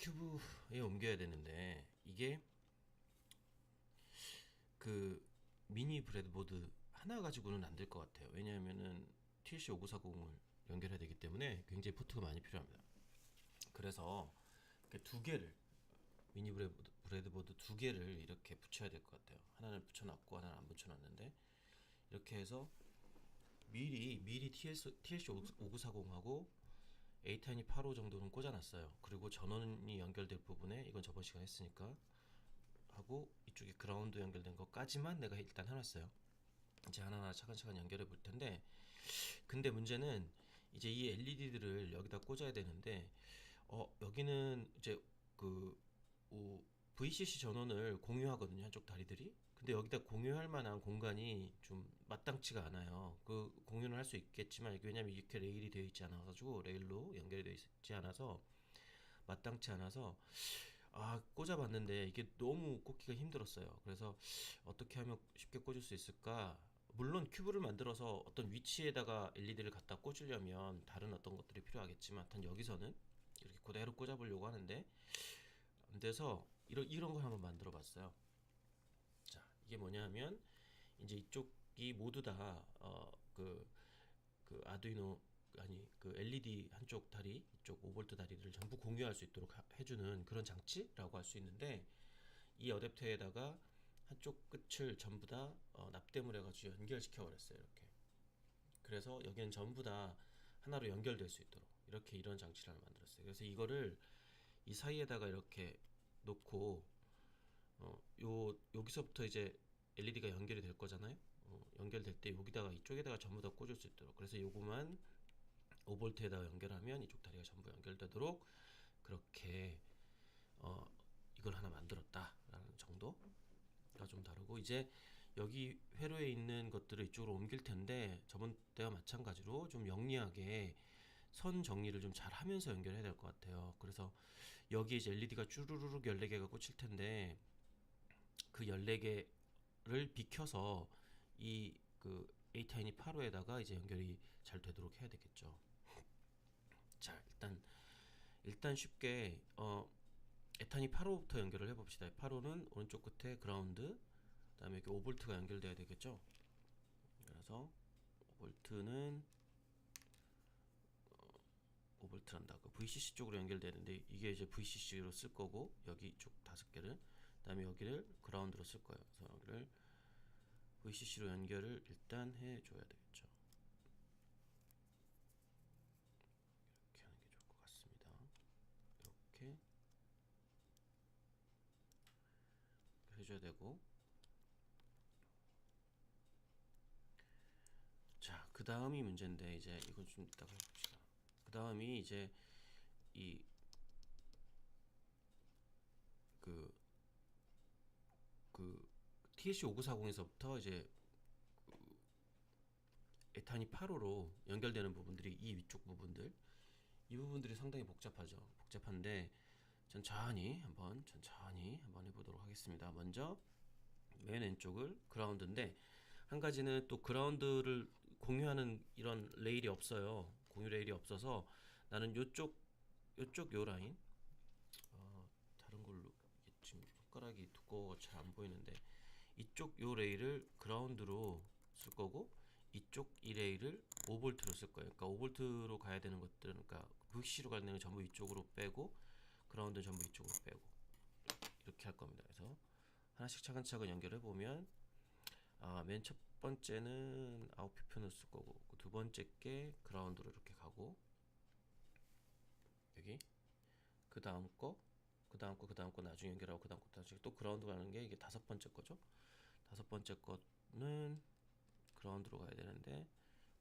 큐브에 옮겨야 되는데 이게 그 미니 브레드보드 하나 가지고는 안 될 것 같아요. 왜냐하면은 TLC 5940을 연결해야 되기 때문에 굉장히 포트가 많이 필요합니다. 그래서 두 개를 미니 브레드보드, 브레드보드 두 개를 이렇게 붙여야 될 것 같아요. 하나는 붙여놨고 하나는 안 붙여놨는데 이렇게 해서 미리 미리 TS, TLC 5940하고 에이타니 8호 정도는 꽂아놨어요. 그리고 전원이 연결될 부분에 이건 저번 시간 했으니까 하고 이쪽에 그라운드 연결된 것까지만 내가 일단 해놨어요. 이제 하나하나 차근차근 연결해 볼 텐데 근데 문제는 이제 이 LED들을 여기다 꽂아야 되는데 어 여기는 이제 그 오, VCC 전원을 공유하거든요 한쪽 다리들이 근데 여기다 공유할 만한 공간이 좀 마땅치가 않아요. 그 공유는 할 수 있겠지만 왜냐면 이렇게 레일이 되어 있지 않아 가지고 레일로 연결이 되어 있지 않아서 마땅치 않아서 아 꽂아봤는데 이게 너무 꽂기가 힘들었어요. 그래서 어떻게 하면 쉽게 꽂을 수 있을까? 물론 큐브를 만들어서 어떤 위치에다가 LED를 갖다 꽂으려면 다른 어떤 것들이 필요하겠지만 단 여기서는 이렇게 그대로 꽂아보려고 하는데 안 돼서 이런 이런 걸 한번 만들어 봤어요. 자, 이게 뭐냐면 이제 이쪽이 모두 다어그 그 아두이노 아니 그 LED 한쪽 다리 이쪽 5V 다리를 전부 공유할 수 있도록 하- 해주는 그런 장치라고 할 수 있는데 이 어댑터에다가 한쪽 끝을 전부 다 어, 납땜을 해가지고 연결시켜 버렸어요 이렇게. 그래서 여기는 전부 다 하나로 연결될 수 있도록 이렇게 이런 장치를 만들었어요. 그래서 이거를 이 사이에다가 이렇게 놓고 어, 요 여기서부터 이제 LED가 연결이 될 거잖아요. 어, 연결될 때 여기다가 이쪽에다가 전부 다 꽂을 수 있도록 그래서 요거만 5볼트에다가 연결하면 이쪽 다리가 전부 연결되도록 그렇게 어, 이걸 하나 만들었다라는 정도가 좀 다르고 이제 여기 회로에 있는 것들을 이쪽으로 옮길 텐데 저번 때와 마찬가지로 좀 영리하게 선 정리를 좀 잘 하면서 연결해야 될 것 같아요. 그래서 여기에 이제 LED가 쭈루루룩 14개가 꽂힐 텐데 그 14개를 비켜서 이그 에이타이니 8호에다가 이제 연결이 잘 되도록 해야 되겠죠. 자, 일단 일단 쉽게 어 에타니 8호부터 연결을 해 봅시다. 8호는 오른쪽 끝에 그라운드 그다음에 여기 5볼트가 연결돼야 되겠죠. 그래서 5볼트는 5볼트란다. 그 VCC 쪽으로 연결되는데 이게 이제 VCC로 쓸 거고 여기 이쪽 다섯 개를 그 다음에 여기를 그라운드로 쓸 거예요. 그래서 여기를 VCC로 연결을 일단 해 줘야 되겠죠. 이렇게 하는 게 좋을 것 같습니다. 이렇게 해줘야 되고 자, 그 다음이 문제인데 이제 이건 좀 이따가 해봅시다. 그 다음이 이제 이 그, 그, TLC 5940에서부터 이제 그 에탄이 8호로 연결되는 부분들이 이 위쪽 부분들 이 부분들이 상당히 복잡하죠. 복잡한데 천천히 한번 천천히 한번 해보도록 하겠습니다. 먼저 맨 왼쪽을 그라운드인데 한 가지는 또 그라운드를 공유하는 이런 레일이 없어요. 공유 레일이 없어서 나는 요쪽 요쪽 요 라인 어, 다른 걸로 지금 손가락이 두꺼워 잘 안 보이는데 이쪽 요 레일을 그라운드로 쓸 거고 이쪽 이 레일을 5볼트로 쓸 거예요. 그러니까 5볼트로 가야 되는 것들은 그러니까 VC로 가는 건 전부 이쪽으로 빼고 그라운드 전부 이쪽으로 빼고 이렇게 할 겁니다. 그래서 하나씩 차근차근 연결해 보면 아, 맨 첫 번째는 아웃 표편을 쓸 거고 그두 번째 게 그라운드로 이렇게 가고 여기 그 다음 거, 그 다음 거, 그 다음 거 나중에 연결하고 그 다음 거 나중에 또 그라운드 가는 게 이게 다섯 번째 거죠. 다섯 번째 거는 그라운드로 가야 되는데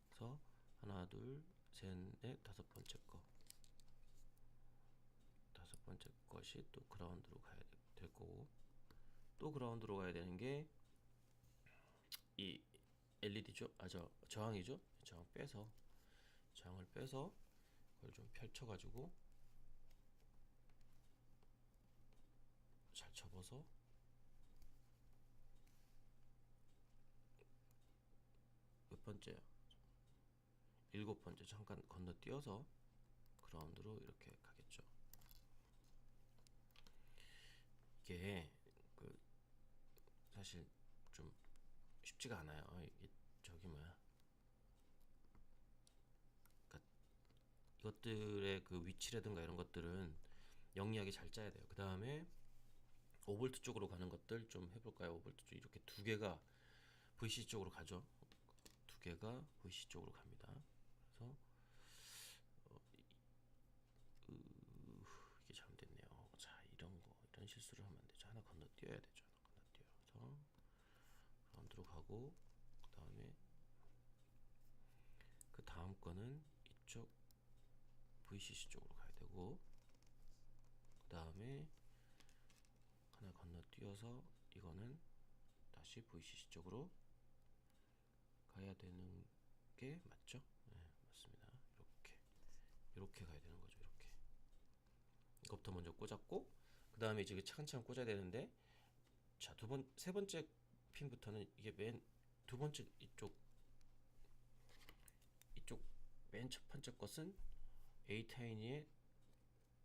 그래서 하나, 둘, 셋, 넷, 다섯 번째 거. 다섯 번째 것이 또 그라운드로 가야 되- 될 거고 또 그라운드로 가야 되는 게 이 LED죠? 아 저 저항이죠? 저항 빼서 저항을 빼서 그걸 좀 펼쳐가지고 잘 접어서 번째야? 일곱 번째 잠깐 건너뛰어서 그라운드로 이렇게 가겠죠. 이게 그 사실 좀 쉽지가 않아요. 이게 저기 뭐야? 그러니까 이것들의 그 위치라든가 이런 것들은 영리하게 잘 짜야 돼요. 그 다음에 5볼트 쪽으로 가는 것들 좀 해볼까요? 5볼트 쪽 이렇게 두 개가 VC 쪽으로 가죠. 두 개가 VC 쪽으로 갑니다. 그래서 어, 이- 으, 이게 잘못됐네요. 자 이런 거 이런 실수를 하면 안 되죠. 하나 건너뛰어야 되죠. 하나 건너뛰어 서 라운드로 가고 그 다음에 그 다음 거는 이쪽 VCC 쪽으로 가야 되고 그 다음에 하나 건너뛰어서 이거는 다시 VCC 쪽으로 가야 되는 게 맞죠? 네, 맞습니다. 이렇게 이렇게 가야 되는 거죠. 이렇게 이것부터 먼저 꽂았고 그 다음에 이제 차근차근 꽂아야 되는데 자 두 번 세 번째 핀부터는 이게 맨 두 번째 이쪽 이쪽 맨 첫 번째 것은 A 타이니의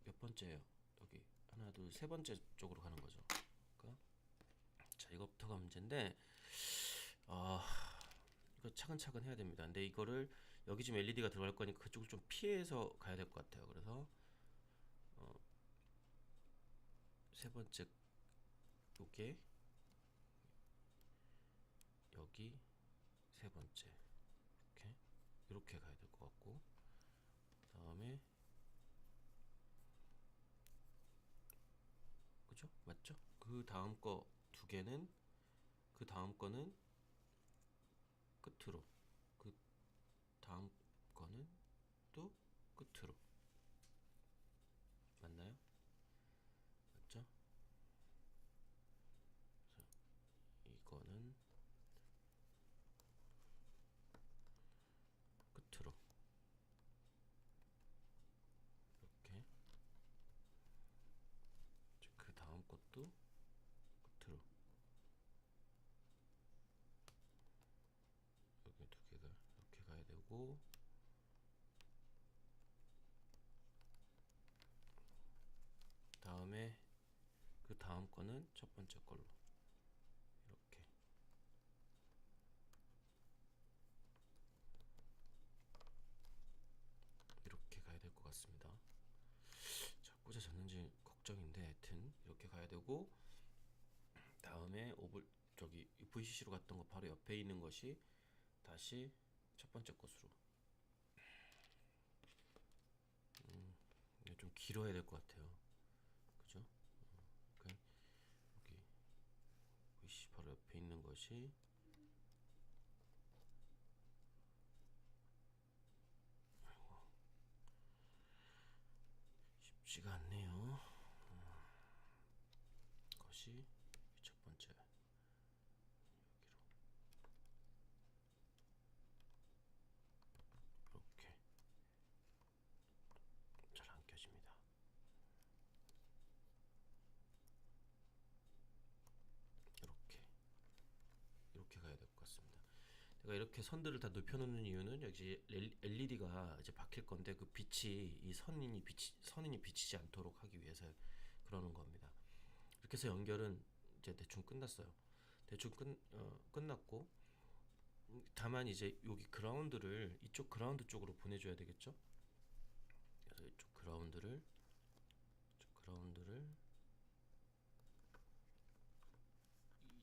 몇 번째예요? 여기 하나 둘 세 번째 쪽으로 가는 거죠. 그러니까 자 이것부터가 문제인데 아 이거 차근차근 해야 됩니다. 근데 이거를 여기 지금 LED가 들어갈 거니까 그쪽을 좀 피해서 가야 될 것 같아요. 그래서 어, 세 번째 요게 여기 세 번째 이렇게 이렇게 가야 될 것 같고 그다음에 그죠? 맞죠? 그 다음 거 두 개는 그 다음 거는 끝으로 그 다음 거는 또 끝으로 맞나요? 맞죠? 그래서 이거는 끝으로 이렇게 이제 그 다음 것도 끝으로 여기 두 개가 이렇게 되고. 다음에 그 다음 거는 첫 번째 걸로. 이렇게. 이렇게 가야 될 것 같습니다. 자, 꽂아졌는지 걱정인데 하여튼 이렇게 가야 되고 다음에 오블 저기 VCC로 갔던 거 바로 옆에 있는 것이 다시 첫 번째 것으로 음, 좀 길어야 될 것 같아요. 그죠? 어, 여기 VCC 바로 옆에 있는 것이 쉽지가 않네요. 어, 것이 첫 번째 여기로 이렇게 잘 안 껴집니다. 이렇게 이렇게 가야 될 것 같습니다. 내가 이렇게 선들을 다 눕혀놓는 이유는 여기 LED가 이제 박힐 건데 그 빛이 이 선인이 비치 선인이 비치지 않도록 하기 위해서 그러는 겁니다. 이렇게 해서 연결은 이제 대충 끝났어요. 대충 끝 어, 끝났고 음, 다만 이제 여기 그라운드를 이쪽 그라운드 쪽으로 보내줘야 되겠죠? 그래서 이쪽 그라운드를 이쪽 그라운드를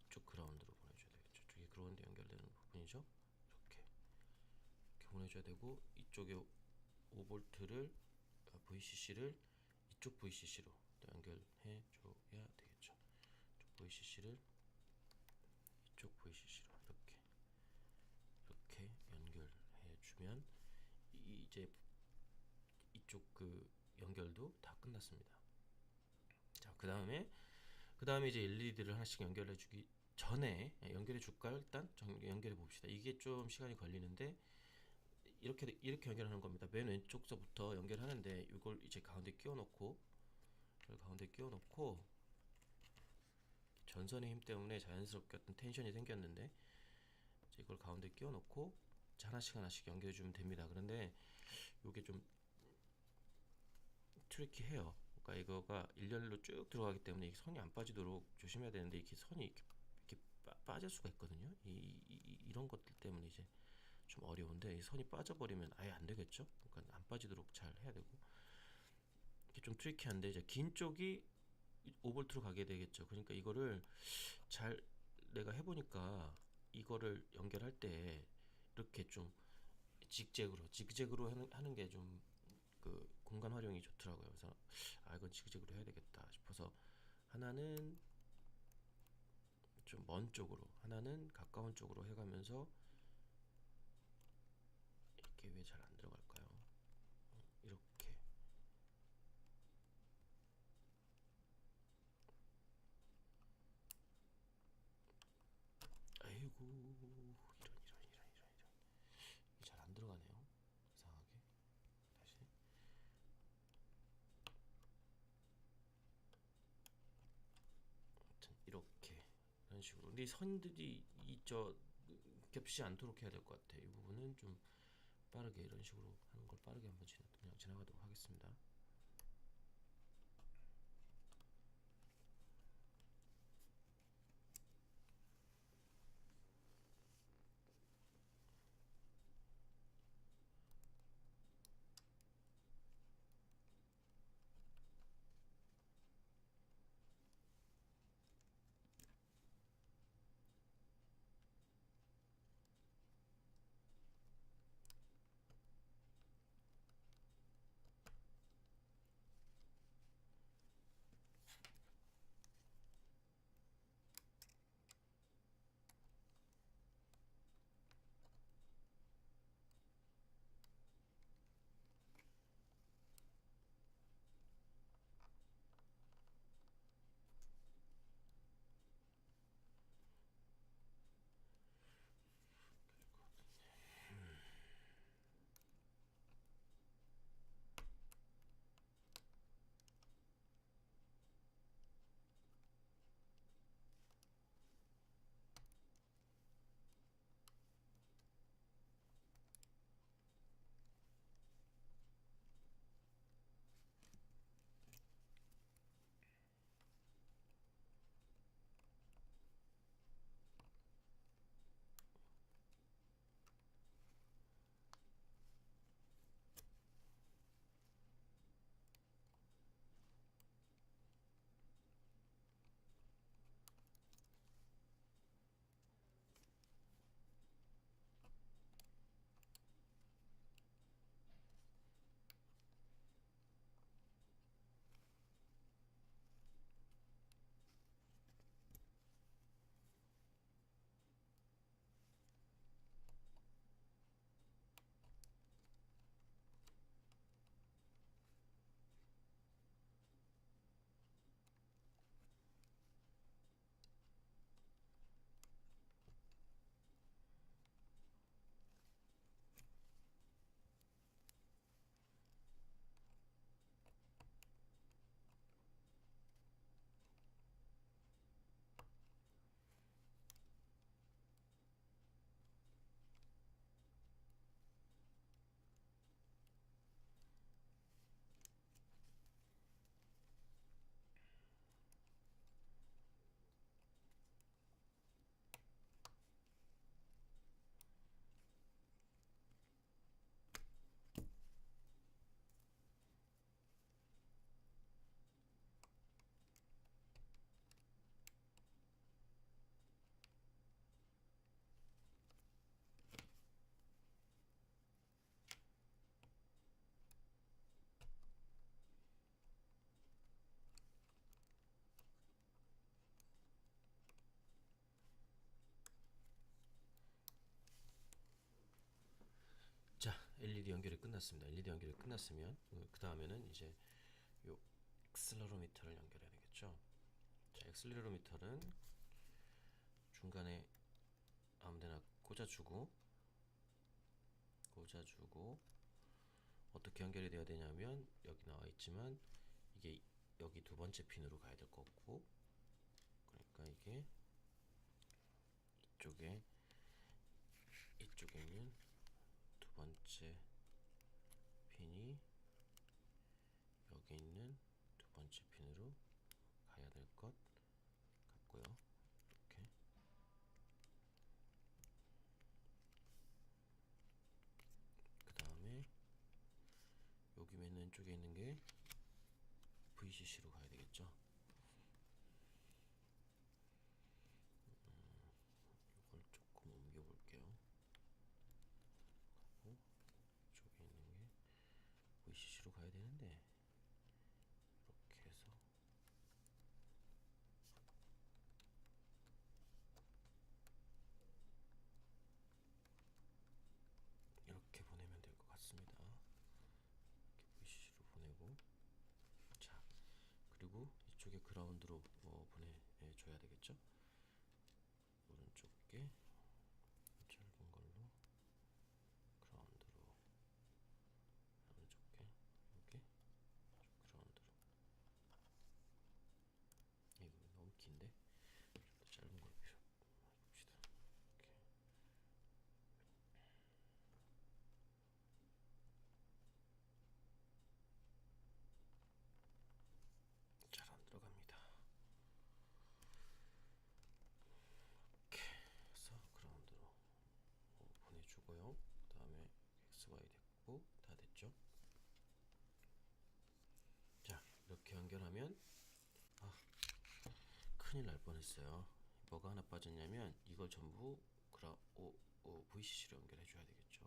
이쪽 그라운드로 보내줘야 되겠죠. 이쪽이 그라운드 연결되는 부분이죠. 이렇게 이렇게 보내줘야 되고 이쪽에 5볼트를 아, VCC를 이쪽 VCC로 연결해 줘야 되겠죠. 이쪽 VCC를 이쪽 VCC로 이렇게 이렇게 연결해 주면 이- 이제 이쪽 그 연결도 다 끝났습니다. 자, 그 다음에 그 다음에 이제 LED를 하나씩 연결해 주기 전에 연결해 줄까요? 일단 정- 연결해 봅시다. 이게 좀 시간이 걸리는데 이렇게 이렇게 연결하는 겁니다. 맨 왼쪽서부터 연결하는데 이걸 이제 가운데 끼워 넣고 이걸 가운데 끼워 넣고 전선의 힘 때문에 자연스럽게 어떤 텐션이 생겼는데 이걸 가운데 끼워 넣고 이제 하나씩 하나씩 연결해 주면 됩니다. 그런데 이게 좀 트리키해요. 그러니까 이거가 일렬로 쭉 들어가기 때문에 이 선이 안 빠지도록 조심해야 되는데 이렇게 선이 이렇게, 이렇게 빠, 빠질 수가 있거든요. 이, 이, 이- 이런 것들 때문에 이제 좀 어려운데 이 선이 빠져버리면 아예 안 되겠죠. 그러니까 안 빠지도록 잘 해야 되고 이게 좀 트리키한데 이제 긴 쪽이 5볼트로 가게 되겠죠. 그러니까 이거를 잘 내가 해보니까 이거를 연결할 때 이렇게 좀 직잭으로 직잭으로 하는, 하는 게 좀 그 공간 활용이 좋더라고요. 그래서 아 이건 직잭으로 해야 되겠다 싶어서 하나는 좀 먼 쪽으로 하나는 가까운 쪽으로 해가면서 이렇게 왜 잘 안 들어갈까요? 어, 이렇게. 아이고 이런 이런 이런 이런 이런. 이게 잘안 들어가네요. 이상하게. 다시. 아무튼 이렇게. 이런 식으로. 근데 이 선들이 이 저 겹치지 않도록 해야 될 것 같아 이 부분은 좀 빠르게 이런 식으로 하는 걸 빠르게 한번 지나, 그냥 지나가도록 하겠습니다 LED 연결이 끝났습니다. LED 연결이 끝났으면 그 다음에는 이제 요 엑셀러로미터를 연결해야 되겠죠. 자, 엑셀러로미터는 중간에 아무데나 꽂아주고 꽂아주고 어떻게 연결이 돼야 되냐면 여기 나와 있지만 이게 여기 두 번째 핀으로 가야 될 거고 그러니까 이게 이쪽에 있는 두 번째 핀이 여기 있는 두 번째 핀으로 가야 될 것 같고요. 이렇게 그 다음에 여기 맨 왼쪽에 있는 게 VCC로 가야 되겠죠. 음, 이걸 조금 옮겨 볼게요. 하고 이쪽에 있는 게 VCC로 가야 되는데 이렇게 해서 이렇게 보내면 될 것 같습니다. 이렇게 VCC로 보내고 자 그리고 이쪽에 그라운드로 어, 보내 줘야 되겠죠. 오른쪽에 짧은 걸로 그라운드로 오른쪽에 이렇게 그라운드로 이거 너무 긴데 좀 더 짧은 걸 필요 봅시다. 이렇게 잘 안 들어갑니다. 이렇게 해서 그라운드로 어, 보내주고요. 그 다음에 XY 됐고 다 됐죠. 자 이렇게 연결하면 아 큰일 날 뻔했어요. 뭐가 하나 빠졌냐면 이걸 전부 그라 오, 오 VCC로 연결해 줘야 되겠죠.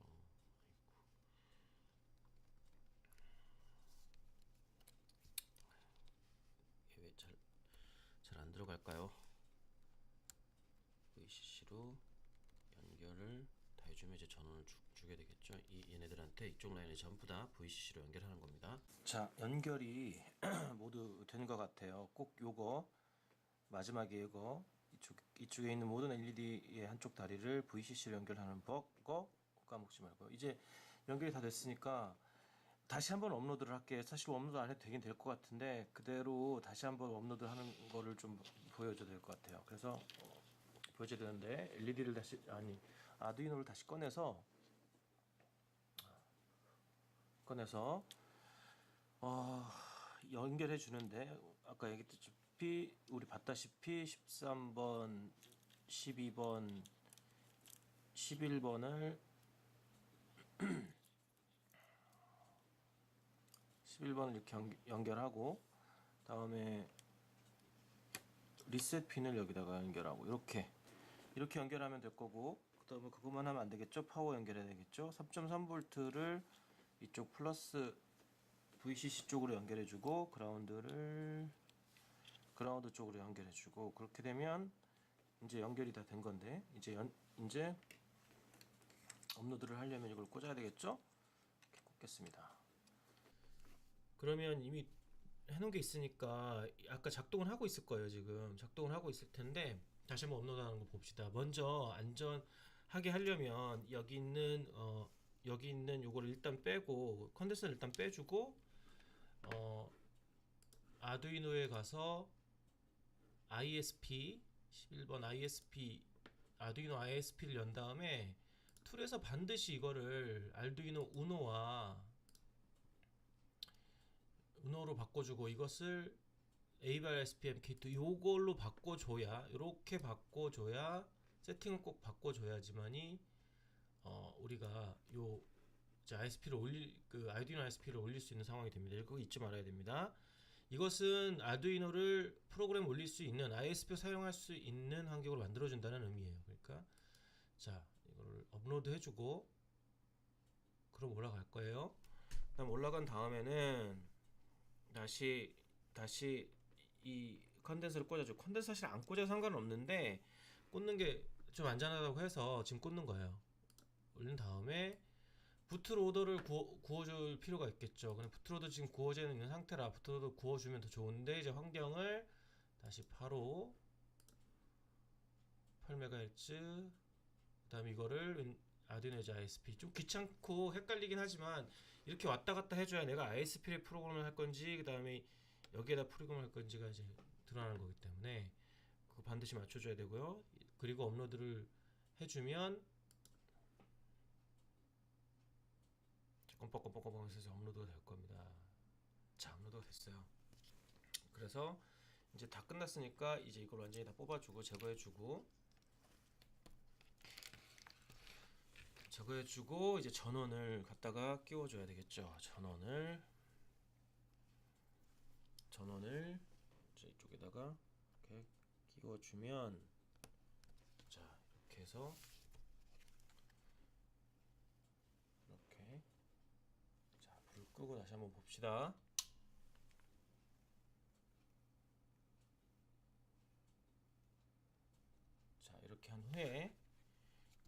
이게 왜잘 잘 안 들어갈까요? VCC로 연결을 다 해주면 이제 전원을 주, 주게 되겠죠. 이 얘네들한테 이쪽 라인을 전부 다 VCC로 연결하는 겁니다. 자, 연결이 모두 된 것 같아요. 꼭 요거 마지막에 이거 이쪽 이쪽에 있는 모든 LED의 한쪽 다리를 VCC로 연결하는 법거 까먹지 말고 이제 연결이 다 됐으니까 다시 한번 업로드를 할게. 사실 업로드 안 해도 되긴 될 것 같은데 그대로 다시 한번 업로드 하는 거를 좀 보여줘야 될 것 같아요. 그래서 어, 보여줘야 되는데 LED를 다시 아니 아두이노를 다시 꺼내서 꺼내서 어, 연결해 주는데 아까 얘기했 다시피 우리 봤다시피 13번, 12번, 11번을 11번을 이렇게 연, 연결하고 다음에 리셋 핀을 여기다가 연결하고 이렇게. 이렇게 연결하면 될 거고 그 다음에 그것만 하면 안 되겠죠? 파워 연결해야 되겠죠? 3.3V를 이쪽 플러스 VCC 쪽으로 연결해 주고 그라운드를 그라운드 쪽으로 연결해 주고 그렇게 되면 이제 연결이 다 된 건데 이제 연 이제 업로드를 하려면 이걸 꽂아야 되겠죠? 이렇게 꽂겠습니다. 그러면 이미 해놓은 게 있으니까 아까 작동을 하고 있을 거예요 지금. 작동을 하고 있을 텐데 다시 한번 업로드하는 거 봅시다. 먼저 안전하게 하려면 여기 있는 어 여기 있는 요거를 일단 빼고 컨덴서를 일단 빼주고 어 아두이노에 가서 ISP 11번 ISP 아두이노 ISP를 연 다음에 툴에서 반드시 이거를 알두이노 우노와 우노로 바꿔주고 이것을 A발 SPM K2 요걸로 바꿔줘야 이렇게 바꿔줘야 세팅을 꼭 바꿔줘야지만이 어 우리가 요 ISP를 올릴 그 아두이노 ISP를 올릴 수 있는 상황이 됩니다. 이거 잊지 말아야 됩니다. 이것은 아두이노를 프로그램 올릴 수 있는 ISP 사용할 수 있는 환경으로 만들어준다는 의미예요. 그러니까 자 이거를 업로드 해주고 그럼 올라갈 거예요. 그다음 올라간 다음에는 다시 다시 이 컨덴서를 꽂아줘. 컨덴서 사실 안 꽂아 상관은 없는데 꽂는 게 좀 안전하다고 해서 지금 꽂는 거예요. 올린 다음에 부트로더를 구워, 구워줄 필요가 있겠죠. 근데 부트로더 지금 구워져 있는 상태라 부트로더 구워주면 더 좋은데 이제 환경을 다시 8호 8MHz 그다음 이거를 아두이노 ISP 좀 귀찮고 헷갈리긴 하지만 이렇게 왔다 갔다 해줘야 내가 ISP를 프로그램을 할 건지 그 다음에 여기에다 프로그램을 할 건지가 이제 드러나는 거기 때문에 그거 반드시 맞춰줘야 되고요. 그리고 업로드를 해주면 껌뻑껌뻑껌뻑 해서 업로드가 될 겁니다. 자 업로드가 됐어요. 그래서 이제 다 끝났으니까 이제 이걸 완전히 다 뽑아주고 제거해주고 제거해주고 이제 전원을 갖다가 끼워줘야 되겠죠. 전원을 전원을 이제 이쪽에다가 이렇게 끼워주면 자 이렇게 해서 이렇게 자 불 끄고 다시 한번 봅시다. 자 이렇게 한 후에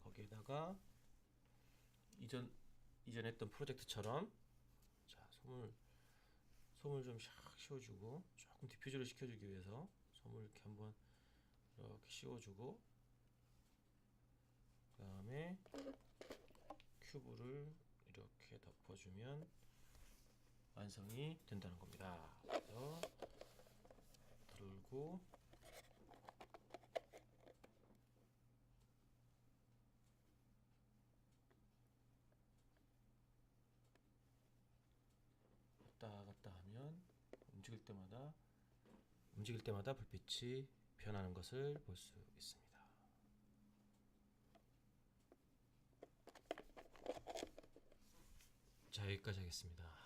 거기에다가 이전 이전 했던 프로젝트처럼 자 솜을 솜을 좀 샥 씌워주고 조금 디퓨저를 시켜주기 위해서 솜을 이렇게 한번 이렇게 씌워주고 그 다음에 큐브를 이렇게 덮어주면 완성이 된다는 겁니다. 그래서 들고 왔다 갔다 하면 움직일 때마다 움직일 때마다 불빛이 변하는 것을 볼 수 있습니다. 자 여기까지 하겠습니다.